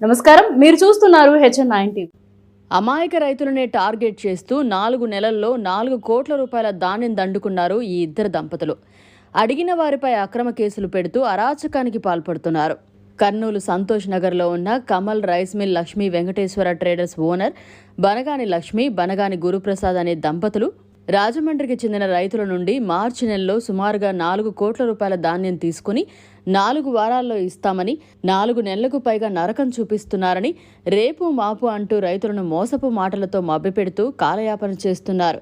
నమస్కారం. మీరు చూస్తున్నారు హెచ్ఎన్ నైన్ టీవీ. అమాయక రైతులనే టార్గెట్ చేస్తూ నాలుగు నెలల్లో నాలుగు కోట్ల రూపాయల ధాన్యం దండుకున్నారు ఈ ఇద్దరు దంపతులు. అడిగిన వారిపై అక్రమ కేసులు పెడుతూ అరాచకానికి పాల్పడుతున్నారు. కర్నూలు సంతోష్ నగర్లో ఉన్న Kamal rice mill Lakshmi Venkateswara traders owner Banagani Lakshmi Banagani Guruprasad అనే దంపతులు రాజమండ్రికి చెందిన రైతుల నుండి మార్చి నెలలో సుమారుగా నాలుగు కోట్ల రూపాయల ధాన్యం తీసుకుని నాలుగు వారాల్లో ఇస్తామని నాలుగు నెలలకు పైగా నరకం చూపిస్తున్నారని రేపు మాపు అంటూ రైతులను మోసపు మాటలతో మభ్యపెడుతూ కాలయాపన చేస్తున్నారు.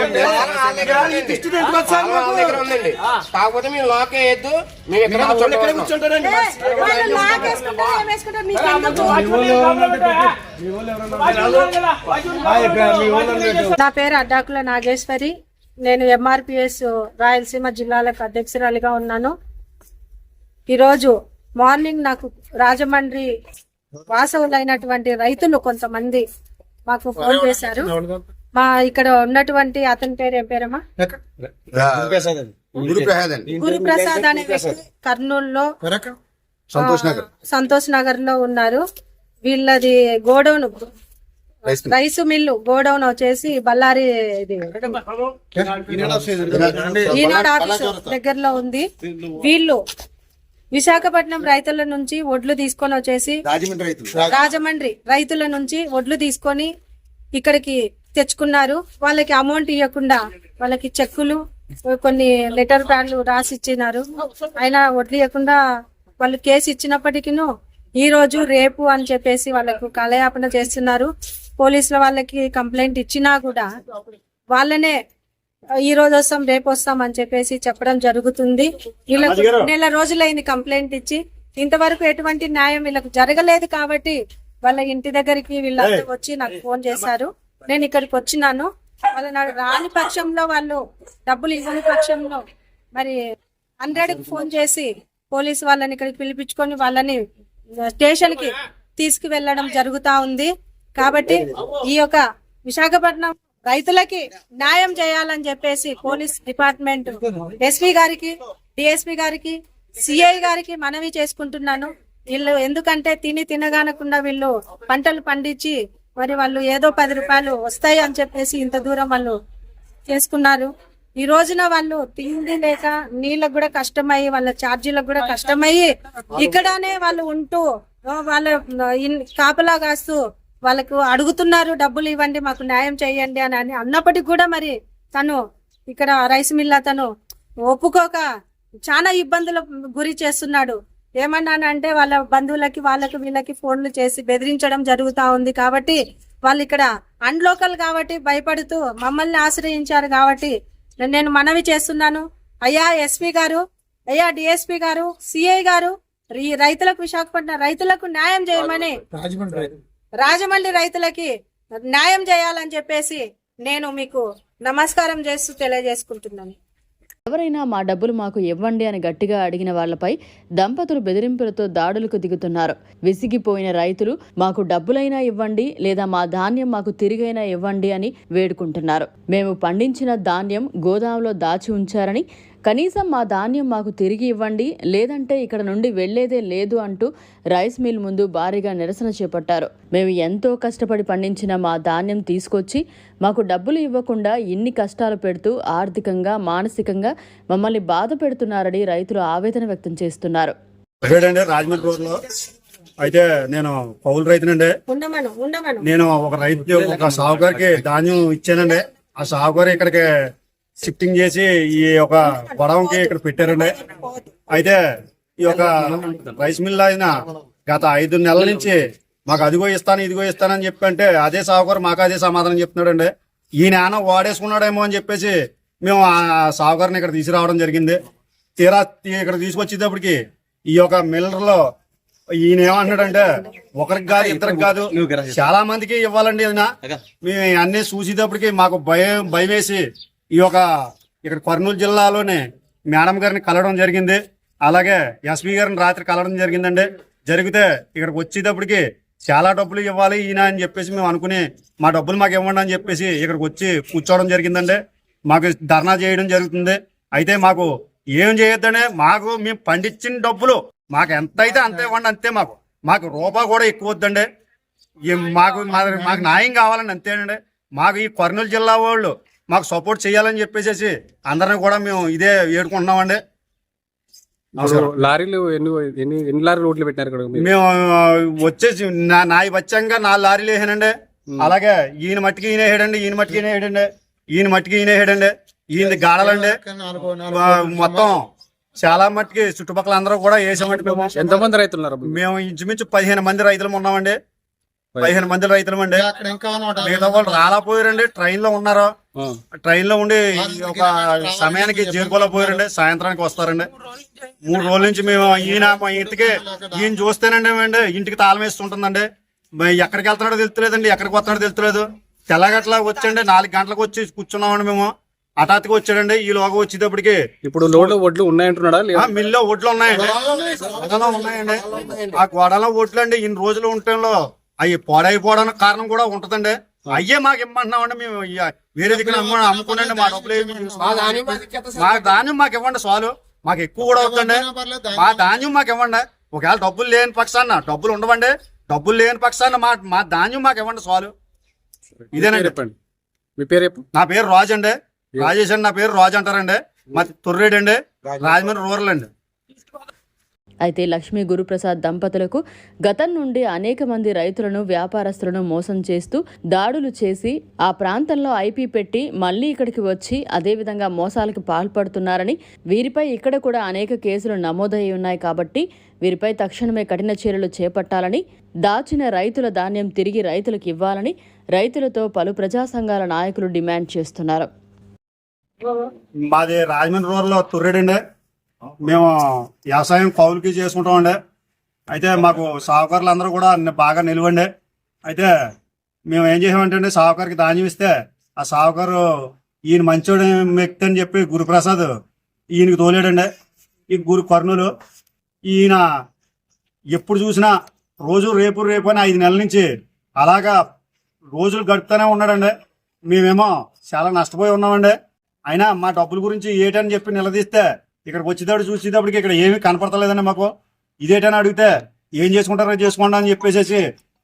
ఎవ- కాకపోతే మీరు లాక్ వేయద్దు మేము ఎక్కడ కూర్చుంటారండి నా పేరు అడ్డాకుల నాగేశ్వరి. నేను ఎంఆర్పిఎస్ రాయలసీమ జిల్లాలకు అధ్యక్షురాలిగా ఉన్నాను. ఈరోజు మార్నింగ్ నాకు రాజమండ్రి వాసవులైనటువంటి రైతులు కొంతమంది మాకు ఫోన్ చేశారు. మా ఇక్కడ ఉన్నటువంటి అతని పేరు ఏం పేరమ్మా? గురు ప్రసాద్ అండి. గురుప్రసాద్ అనే వ్యక్తి కర్నూలులో సంతోష్ నగర్. సంతోష్ నగర్లో ఉన్నారు. వీళ్ళది godown rice mill. Rice mill godown వచ్చేసి బళ్ళారి ఇది. ఈనాడు ఆఫీస్ దగ్గరలో ఉంది. వీళ్ళు విశాఖపట్నం రైతుల నుంచి వడ్లు తీసుకొని వచ్చేసి రాజమండ్రి రైతులు. నుంచి వడ్లు తీసుకొని ఇక్కడికి తెచ్చుకున్నారు. వాళ్ళకి అమౌంట్ ఇవ్వకుండా వాళ్ళకి చెక్కులు కొన్ని లెటర్ ప్యాడ్లు రాసి ఇచ్చినారు. అయినా వడ్లు ఇవ్వకుండా వాళ్ళు కేసు ఇచ్చినప్పటికీ ఈ రోజు రేపు అని చెప్పేసి వాళ్ళకు కాలయాపన చేస్తున్నారు. పోలీసుల వాళ్ళకి కంప్లైంట్ ఇచ్చినా కూడా వాళ్ళనే ఈ రోజు వస్తాం రేపు వస్తాం అని చెప్పేసి చెప్పడం జరుగుతుంది. వీళ్ళకు నెల రోజులైంది కంప్లైంట్ ఇచ్చి. ఇంతవరకు ఎటువంటి న్యాయం వీళ్ళకు జరగలేదు కాబట్టి వాళ్ళ ఇంటి దగ్గరికి వీళ్ళంతా వచ్చి నాకు ఫోన్ చేశారు. నేను ఇక్కడికి వచ్చినాను. వాళ్ళ రాని పక్షంలో వాళ్ళు డబ్బులు ఇవ్వని పక్షంలో మరి హండ్రెడ్కి ఫోన్ చేసి పోలీసు వాళ్ళని ఇక్కడికి పిలిపించుకొని వాళ్ళని స్టేషన్కి తీసుకువెళ్ళడం జరుగుతా ఉంది. కాబట్టి ఈ యొక్క విశాఖపట్నం రైతులకి న్యాయం చేయాలని చెప్పేసి పోలీస్ డిపార్ట్మెంట్ ఎస్పీ గారికి డిఎస్పీ గారికి సిఐ గారికి మనవి చేసుకుంటున్నాను. వీళ్ళు ఎందుకంటే తిని తినగానకుండా వీళ్ళు పంటలు పండించి మరి వాళ్ళు ఏదో పది రూపాయలు వస్తాయి అని చెప్పేసి ఇంత దూరం వాళ్ళు చేసుకున్నారు. ఈ రోజున వాళ్ళు తిండి లేక నీళ్ళకు కూడా కష్టమయ్యి వాళ్ళ ఛార్జీలకు కూడా కష్టమయ్యి ఇక్కడనే వాళ్ళు ఉంటూ వాళ్ళ ఇన్- కాపలా కాస్తూ వాళ్ళకు అడుగుతున్నారు డబ్బులు ఇవ్వండి మాకు న్యాయం చేయండి అని అన్నప్పటికీ కూడా మరి తను ఇక్కడ రైస్ మిల్ తను ఒప్పుకోక చాలా ఇబ్బందులు గురి చేస్తున్నాడు. ఏమన్నానంటే వాళ్ళ బంధువులకి వాళ్ళకి వీళ్ళకి ఫోన్లు చేసి బెదిరించడం జరుగుతూ ఉంది కాబట్టి వాళ్ళు ఇక్కడ అన్లోకల్ కాబట్టి భయపడుతూ మమ్మల్ని ఆశ్రయించారు కాబట్టి నేను మనవి చేస్తున్నాను. అయ్యా ఎస్పీ గారు అయ్యా డిఎస్పీ గారు సిఐ గారు ఈ రైతులకు విశాఖపట్నం రైతులకు న్యాయం చేయమని రాజమండ్రి రైతులకి న్యాయం చేయాలని చెప్పేసి నేను మీకు నమస్కారం చేస్తూ తెలియజేసుకుంటున్నాను. ఎవరైనా మా డబ్బులు మాకు ఇవ్వండి అని గట్టిగా అడిగిన వాళ్ళపై దంపతులు బెదిరింపులతో దాడులకు దిగుతున్నారు. విసిగిపోయిన రైతులు మాకు డబ్బులైనా ఇవ్వండి లేదా మా ధాన్యం మాకు తిరిగైనా ఇవ్వండి అని వేడుకుంటున్నారు. మేము పండించిన ధాన్యం గోదాంలో దాచి ఉంచారని కనీసం మా ధాన్యం మాకు తిరిగి ఇవ్వండి లేదంటే ఇక్కడ నుండి వెళ్ళేదే లేదు అంటూ రైస్ మిల్ ముందు భారీగా నిరసన చేపట్టారు. మేము ఎంతో కష్టపడి పండించిన మా ధాన్యం తీసుకొచ్చి మాకు డబ్బులు ఇవ్వకుండా ఇన్ని కష్టాలు పెడుతూ ఆర్థికంగా మానసికంగా మమ్మల్ని బాధ పెడుతున్నారని రైతులు ఆవేదన వ్యక్తం చేస్తున్నారు. అయితే నేను పౌలు రైతునండి. ఉండమను ఉండమను. నేను ఒక రైతు ఒక సాగుగారికి ధాన్యం ఇచ్చానండి. ఆ సాగుగారు ఇక్కడికి షిఫ్టింగ్ చేసి ఈ యొక్క గొడవంకి ఇక్కడ పెట్టారండి. అయితే ఈ యొక్క రైస్ మిల్ ఆయన గత ఐదు నెలల నుంచి మాకు అదిగో ఇస్తాను ఇదిగో ఇస్తానని చెప్పి అంటే అదే సాగుగారు మాకు అదే సమాధానం చెప్తున్నాడండి. ఈ నాన్న వాడేసుకున్నాడేమో అని చెప్పేసి మేము ఆ సాగుగారిని ఇక్కడ తీసుకురావడం జరిగింది. తీరా ఇక్కడ తీసుకొచ్చేటప్పటికి ఈ యొక్క మిల్లర్లో ఈయన ఏమంటున్నాడంటే ఒకరికి కాదు ఇద్దరికి కాదు చాలా మందికి ఇవ్వాలండి మేము అన్ని చూసేటప్పటికి మాకు భయం భయం వేసి ఈ యొక్క ఇక్కడ కర్నూలు జిల్లాలోనే మేడం గారిని కలవడం జరిగింది. అలాగే ఎస్వి గారిని రాత్రి కలవడం జరిగిందండి. జరిగితే ఇక్కడికి వచ్చేటప్పటికి చాలా డబ్బులు ఇవ్వాలి ఈయన అని చెప్పేసి మేము అనుకుని మా డబ్బులు మాకు ఇవ్వండి అని చెప్పేసి ఇక్కడికి వచ్చి కూర్చోవడం జరిగిందండి. మాకు ధర్నా చేయడం జరుగుతుంది. అయితే మాకు ఏం చేయొద్దని మాకు మేము పండించిన డబ్బులు మాకు ఎంత అయితే అంతే ఇవ్వండి అంతే మాకు. మాకు రూపాయి కూడా ఎక్కువ వద్దండి. మాకు మా- మాకు న్యాయం కావాలని అంతేనండి. మాకు ఈ కర్నూలు జిల్లా వాళ్ళు మాకు సపోర్ట్ చేయాలని చెప్పేసి అందరిని కూడా మేము ఇదే ఏడుకుంటున్నామండి లారీలు ఎన్ని ఎన్ని ఎన్ని లారీలు రోడ్లు పెట్టినారు ఇక్కడ మీరు? మేము వచ్చేసి నా నాయి వచ్చంగా నాలుగు లారీలు వేసానండి. అలాగే ఈయన మట్టికి ఈయన వేయడండి ఈయన మట్టికి ఈయన వేయడండి ఈయన మట్టికి ఈయన వేయడండి ఈయన గాడలండి ఆ, మొత్తం చాలా మట్టికి చుట్టుపక్కల అందరూ కూడా వేసామండి మేము. ఎంతమంది రైతులు ఉన్నారు అప్పుడు? మేము ఇంచుమించు పదిహేను మంది రైతులు ఉన్నామండి. పదిహేను మంది రైతులు అండి. అక్కడ ఇంకా నూట మిగతా వాళ్ళు రాలేకపోయారండి. ట్రైన్లో ఉన్నారు. ట్రైన్లో ఉండి ఒక సమయానికి చేరుకోలేకపోయారండి సాయంత్రానికి వస్తారండి. మూడు రోజుల నుంచి మేము ఈయన మా ఇంటికి ఈయన చూస్తేనండి ఏమండి ఇంటికి తాళం వేస్తుంటుందండి. మరి ఎక్కడికి వెళ్తున్నాడో తెలుస్తలేదండి ఎక్కడికి వస్తున్నాడో తెలుస్తలేదు. తెల్లగట్ల వచ్చండి నాలుగు గంటలకు వచ్చి కూర్చున్నామండి మేము. హఠాత్తుగా వచ్చాడండి ఈ లోగా వచ్చేటప్పటికి ఇప్పుడు లోడ్లు వడ్లు ఉన్నాయంటున్నాడా మిల్లో ఒడ్లు ఉన్నాయండి. ఉన్నాయండి. ఆ గోడలో ఒడ్లు అండి ఇన్ని రోజులు ఉండటంలో అవి పాడైపోవడానికి కారణం కూడా ఉంటదండి. అయ్యే మాకు ఇమ్మంటున్నామండి మేము వేరే దగ్గర అమ్మ అమ్ముకునండి మా డబ్బులు మా ధాన్యం మాకు ఇవ్వండి చాలు మాకు ఎక్కువ కూడా వద్దండి. మా ధాన్యం మాకు ఇవ్వండి. ఒకవేళ డబ్బులు లేని పక్షాన డబ్బులు ఉండవండి. డబ్బులు లేని పక్షాన మా మా ధాన్యం మాకు ఇవ్వండి ఇదేనండి. పేరు చెప్పండి. మీ పేరు నా పేరు రాజు అండి. రాజేష్ అండి నా పేరు రాజు అంటారండి. మా తొర్రేడు అండి. రాజమండ్రి రూరల్ అండి. అయితే లక్ష్మీ గురుప్రసాద్ దంపతులకు గతం నుండి అనేక మంది రైతులను వ్యాపారస్తులను మోసం చేస్తూ దాడులు చేసి ఆ ప్రాంతంలో ఐపీ పెట్టి మళ్ళీ ఇక్కడికి వచ్చి అదేవిధంగా మోసాలకు పాల్పడుతున్నారని వీరిపై ఇక్కడ కూడా అనేక కేసులు నమోదయ్యి ఉన్నాయి కాబట్టి వీరిపై తక్షణమే కఠిన చర్యలు చేపట్టాలని దాచిన రైతుల ధాన్యం తిరిగి రైతులకు ఇవ్వాలని రైతులతో పలు ప్రజా సంఘాల నాయకులు డిమాండ్ చేస్తున్నారు. మాది రాజమండ్రి రూరల్ తొర్రేడండి. మేము వ్యవసాయం కౌలుకి చేసుకుంటామండి. అయితే మాకు సాహుకారులు అందరూ కూడా బాగా నిలవండి. అయితే మేము ఏం చేసామంటే అండి సాహుకారికి ధాన్యం ఇస్తే ఆ సాహుకారు ఈయన మంచోడు వ్యక్తి అని చెప్పి గురుప్రసాద్ ఈయనకి తోలేడండి. ఈ గురు కర్నూలు ఈయన ఎప్పుడు చూసినా రోజు రేపు రేపు అని ఐదు నెలల నుంచి అలాగా రోజులు గడుపుతూనే ఉన్నాడండి. మేమేమో చాలా నష్టపోయి ఉన్నామండి. అయినా మా డబ్బుల గురించి ఏటని చెప్పి నిలదీస్తే ఇక్కడికి వచ్చేటప్పుడు చూసేటప్పటికి ఇక్కడ ఏమీ కనపడతలేదండి మాకు. ఇదేటని అడిగితే ఏం చేసుకుంటారో చేసుకోండి అని చెప్పేసి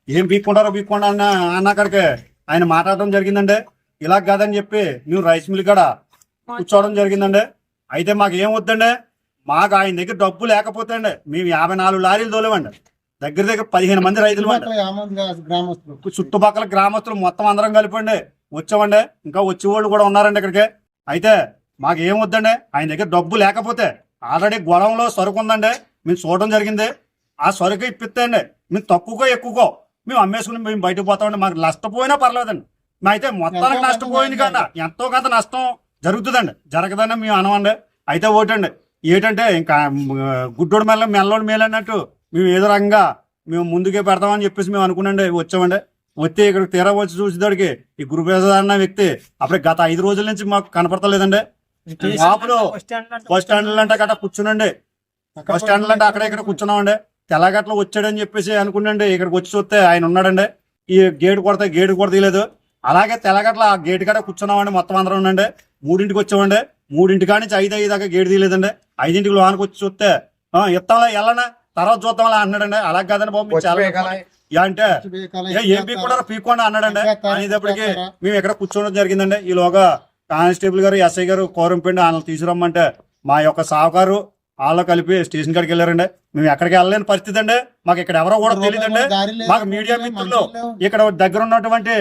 ఏం పీక్కుంటారో పీక్కోండి అన్న అన్న అక్కడికి ఆయన మాట్లాడడం జరిగిందండి. ఇలా కాదని చెప్పి మేము రైస్ మిల్ కాడ కూర్చోవడం జరిగిందండి. అయితే మాకు ఏం వద్దండి? మాకు ఆయన దగ్గర డబ్బు లేకపోతే అండి మేము యాభై నాలుగు లారీలు తోలేమండి దగ్గర దగ్గర పదిహేను మంది రైతులు చుట్టుపక్కల గ్రామస్తులు. మొత్తం అందరం కలిపండి వచ్చామండి. ఇంకా వచ్చేవాళ్ళు కూడా ఉన్నారండి ఇక్కడికి. అయితే మాకు ఏం వద్దండి? ఆయన దగ్గర డబ్బు లేకపోతే ఆల్రెడీ గొడవలో సరుకు ఉందండి మేము చూడడం జరిగింది. ఆ సరుకు ఇప్పిస్తాండి మేము తక్కువకో ఎక్కువకో మేము అమ్మేసుకుని మేము బయటకు పోతామండి. మాకు నష్టపోయినా పర్లేదండి. మేము అయితే మొత్తానికి నష్టపోయింది కదా. ఎంతో కొంత నష్టం జరుగుతుందండి. జరగదని మేము అనమండి. అయితే ఓటండి. ఏంటంటే ఇంకా గుడ్డోడు మెల్ల మెల్లోడు మేలు అన్నట్టు మేము ఏదో రకంగా మేము ముందుకే పెడతామని చెప్పేసి మేము అనుకునండి వచ్చామండి. వచ్చి ఇక్కడ తీరా వచ్చి చూసేదాడికి ఈ గురుప్రసాద్ అన్న వ్యక్తి అప్పుడే గత ఐదు రోజుల నుంచి మాకు కనపడతలేదండి. బస్ స్టాండ్ అంటే గట్రా కూర్చునండి. బస్ స్టాండ్ అంటే అక్కడ ఇక్కడ కూర్చున్నామండి. తెల్లగట్ల వచ్చాడని చెప్పేసి అనుకున్నాండి. ఇక్కడికి వచ్చి చూస్తే ఆయన ఉన్నాడండి. ఈ గేటు కొడితే గేటు కూడా తీయలేదు. అలాగే తెల్లగట్ల ఆ గేటు కాడ కూర్చున్నామండి మొత్తం అందరం ఉండండి. మూడింటికి వచ్చామండి. మూడింటి కాడి నుంచి ఐదు ఐదు దాకా గేటు తీయలేదండి. ఐదింటికి లోనికి వచ్చి చూస్తే "ఆ, ఇస్తాంలే వెళ్ళనా తర్వాత చూద్దాంలే అన్నాడండి. అలా కాదండి బాబు చాలా అంటే ఏ పీక్కుండా అన్నాడండి. అనేటప్పటికి మేము ఎక్కడ కూర్చోవడం జరిగిందండి. ఈలోగా కానిస్టేబుల్ గారు ఎస్ఐ గారు కోరంపిండి వాళ్ళని తీసుకురమ్మంటే మా యొక్క సాహకారు వాళ్ళు కలిపి స్టేషన్ కాడికి వెళ్ళారండి. మేము ఎక్కడికి వెళ్ళలేని పరిస్థితి అండి. మాకు ఇక్కడ ఎవరో కూడా తెలియదండి మాకు మీడియా మిత్రులు ఇక్కడ దగ్గర ఉన్నటువంటి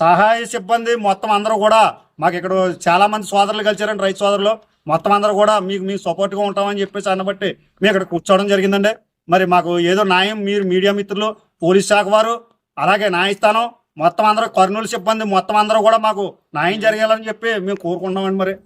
సహాయ సిబ్బంది మొత్తం అందరూ కూడా మాకు ఇక్కడ చాలా మంది సోదరులు కలిసారండి రైతు సోదరులు. మొత్తం అందరూ కూడా మీకు మీ సపోర్ట్గా ఉంటామని చెప్పేసి అన్నబట్టి మేము ఇక్కడ కూర్చోవడం జరిగిందండి. మరి మాకు ఏదో న్యాయం మీరు మీడియా మిత్రులు పోలీస్ శాఖ వారు అలాగే న్యాయస్థానం మొత్తం అందరూ కర్నూలు సిబ్బంది మొత్తం అందరూ కూడా మాకు న్యాయం జరగాలని చెప్పి మేము కోరుకుంటున్నామండి మరి.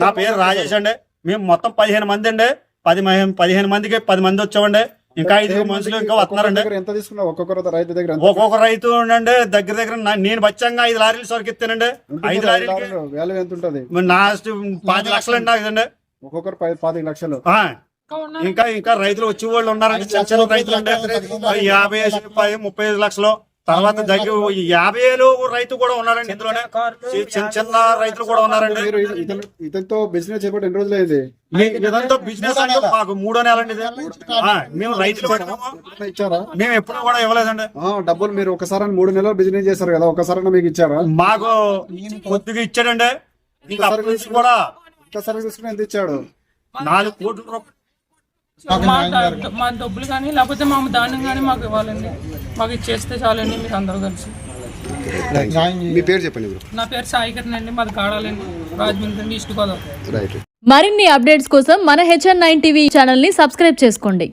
నా పేరు రాజేష్ అండి. మేము మొత్తం పదిహేను మంది అండి. పది మహి- పదిహేను మందికి పది మంది వచ్చామండి. ఇంకా ఐదు మనుషులు ఇంకా వస్తున్నారండి. ఎంత ఒక్కొక్కరు రైతు దగ్గర ఎంత ఒక్కొక్క రైతు ఉండండి దగ్గర దగ్గర నేను బచ్చంగా ఐదు లారీలు సరికెత్తానండి. ఉంటుంది? ఐదు వాల్యూ ఎంత ఉంటది? నా పాతి లక్షలు అండి నాదండి ఒక్కొక్కరు పది లక్షలు. ఆ, ఇంకా ఇంకా రైతులు వచ్చే వాళ్ళు ఉన్నారండి. చిన్న చిన్న రైతులు అండి యాభై పది ముప్పై ఐదు లక్షలు. తర్వాత దగ్గర యాభై వేలు రైతు కూడా ఉన్నారండి ఇందులోనే. చిన్న చిన్న రైతులు కూడా ఉన్నారండి. ఇతనితో బిజినెస్ చేపట్టి ఎన్ని రోజులు అయింది? ఇదంతా బిజినెస్ అంటే మాకు మూడో ఇది. ఆ, మేము రైతులు ఇచ్చారా? మేము ఎప్పుడు కూడా ఇవ్వలేదండి. డబ్బులు మీరు ఒకసారి మూడు నెలలు బిజినెస్ చేశారు కదా ఒకసారి మీకు ఇచ్చారా? మాకు కొద్దిగా ఇచ్చాడండి. కూడా ఎంత ఇచ్చాడు? నాలుగు కోట్ల రూపాయలు మా డబ్బులు కానీ లేకపోతే మా ధాన్యం కానీ మాకు ఇవ్వాలండి. మాకు ఇచ్చేస్తే చాలండి మీరు అందరూ కలిసి. మీ పేరు చెప్పండి బ్రో. నా పేరు సాయికరణ్ అండి మాది కాడాలండి. రాజమండ్రి అండి ఈస్ట్ గోదావరి రైట్. మరిన్ని అప్డేట్స్ కోసం మన హెచ్ఎన్ నైన్ టీవీ ఛానల్ని సబ్స్క్రైబ్ చేసుకోండి.